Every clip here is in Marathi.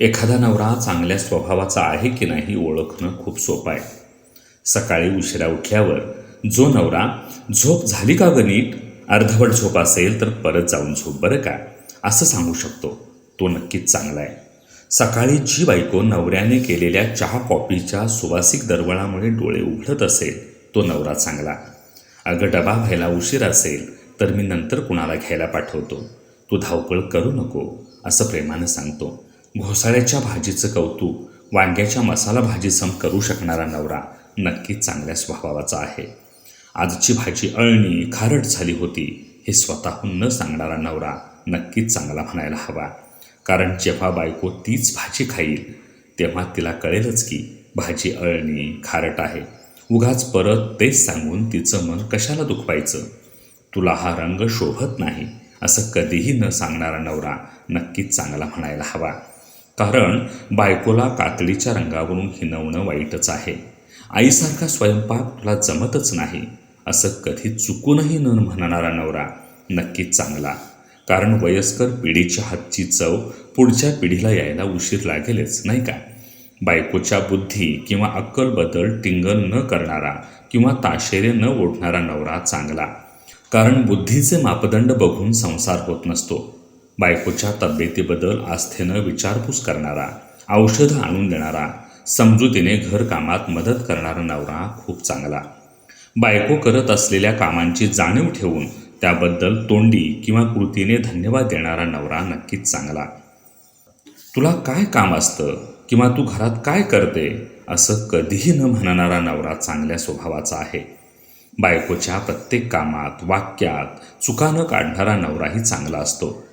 एखादा नवरा चांगल्या स्वभावाचा आहे की नाही ओळखणं खूप सोपं आहे. सकाळी उशिरा उठल्यावर जो नवरा झोप झाली का गणित अर्धवट झोप असेल तर परत जाऊन झोप बरं का? असं सांगू शकतो. तो नक्कीच चांगला आहे. सकाळी जी बायको नवऱ्याने केलेल्या चहा कॉफीच्या सुवासिक दरवळामुळे डोळे उघडत असेल तो नवरा चांगला. अगं डबा व्हायला उशीर असेल तर मी नंतर कुणाला घ्यायला पाठवतो. तू धावपळ करू नको असं प्रेमानं सांगतो. घोसाळ्याच्या भाजीचं कौतुक वांग्याच्या मसाला भाजीसम करू शकणारा नवरा नक्कीच चांगल्या स्वभावाचा आहे. आजची भाजी अळणी खारट झाली होती हे स्वतःहून न सांगणारा नवरा नक्कीच चांगला म्हणायला हवा. कारण जेव्हा बायको तीच भाजी खाईल तेव्हा तिला कळेलच की भाजी अळणी खारट आहे. उगाच परत तेच सांगून तिचं मन कशाला दुखवायचं? तुला हा रंग शोभत नाही असं कधीही न सांगणारा नवरा नक्कीच चांगला म्हणायला हवा. कारण बायकोला कातडीच्या रंगावरून हिनवणं वाईटच आहे. आईसारखा स्वयंपाक तुला जमतच नाही असं कधी चुकूनही न म्हणणारा नवरा नक्कीच चांगला. कारण वयस्कर पिढीच्या हातची चव पुढच्या पिढीला यायला उशीर लागेलच नाही का? बायकोच्या बुद्धी किंवा अक्कलबद्दल टिंगल न करणारा किंवा ताशेरे न ओढणारा नवरा चांगला. कारण बुद्धीचे मापदंड बघून संसार होत नसतो. बायकोच्या तब्येतीबद्दल आस्थेनं विचारपूस करणारा औषधं आणून देणारा समजुतीने घरकामात मदत करणारा नवरा खूप चांगला. बायको करत असलेल्या कामांची जाणीव ठेवून त्याबद्दल तोंडी किंवा कृतीने धन्यवाद देणारा नवरा नक्कीच चांगला. तुला काय काम असतं किंवा तू घरात काय करते? असं कधीही न म्हणणारा नवरा चांगल्या स्वभावाचा आहे. बायकोच्या प्रत्येक कामात वाक्यात चुका न काढणारा नवराही चांगला असतो.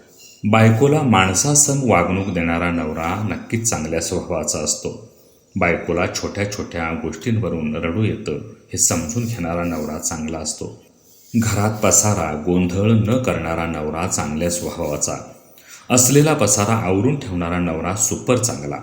बायकोला माणसासम वागणूक देणारा नवरा नक्कीच चांगल्या स्वभावाचा असतो. बायकोला छोट्या छोट्या गोष्टींवरून रडू येतं हे समजून घेणारा नवरा चांगला असतो. घरात पसारा गोंधळ न करणारा नवरा चांगल्या स्वभावाचा. असलेला पसारा आवरून ठेवणारा नवरा सुपर चांगला.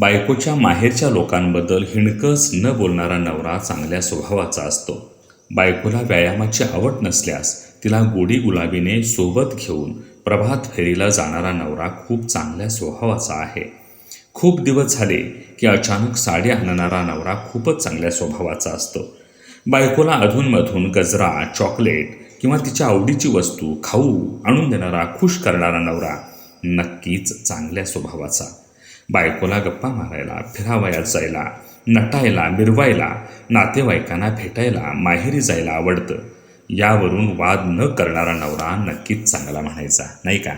बायकोच्या माहेरच्या लोकांबद्दल हिणकस न बोलणारा नवरा चांगल्या स्वभावाचा असतो. बायकोला व्यायामाची आवड नसल्यास तिला गोडी गुलाबीने सोबत घेऊन प्रभात फेरीला जाणारा नवरा खूप चांगल्या स्वभावाचा आहे. खूप दिवस झाले की अचानक साडी आणणारा नवरा खूपच चांगल्या स्वभावाचा असतो. बायकोला अधूनमधून गजरा चॉकलेट किंवा तिच्या आवडीची वस्तू खाऊ आणून देणारा खुश करणारा नवरा नक्कीच चांगल्या स्वभावाचा. बायकोला गप्पा मारायला फिरावयात जायला नटायला मिरवायला नातेवाईकांना भेटायला माहेरी जायला आवडतं. यावरून वाद न करणारा नवरा नक्कीच चांगला म्हणायचा नाही का?